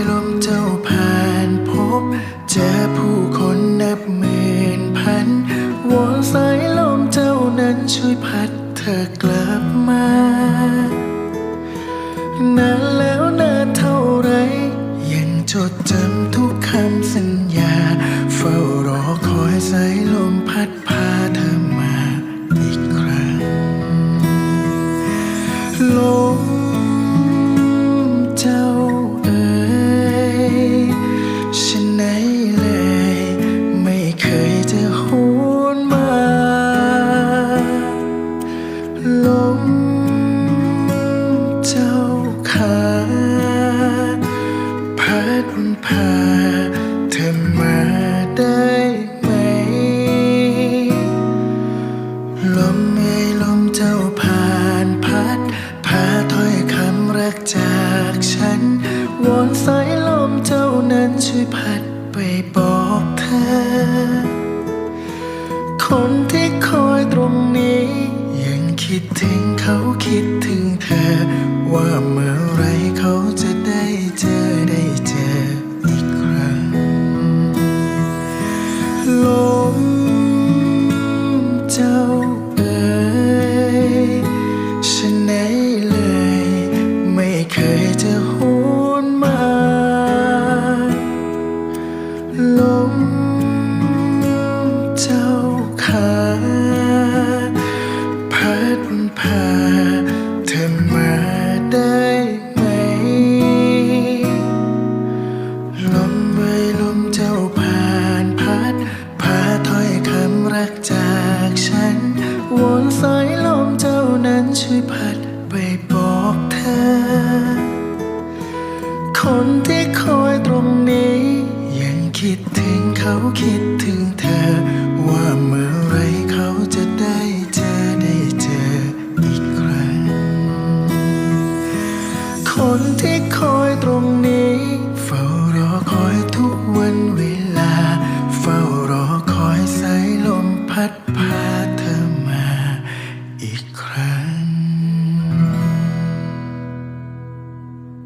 ล ช่วยพัดเธอกลับมานานแล้วนานเท่าไร ยังจดจำทุกคำสัญญา เฝ้ารอคอยสายลมพัด ลมเจ้าขาพัดพาเธอมาได้ไหม ลมเอ่ยลมเจ้าผ่านพัด พาถ้อยคำรักจากฉัน วอนสายลมเจ้านั้นช่วยพัดไปบอกเธอ คนที่คอยตรงนี้ ว่าเมื่อไช่วยพัดไปบอกเธอ คนที่คอยตรงนี้ ยังคิดถึงเขาคิดถึงเธอ ว่าเมื่อไรเขาจะได้เจอได้เจออีกครั้ง คนที่คอย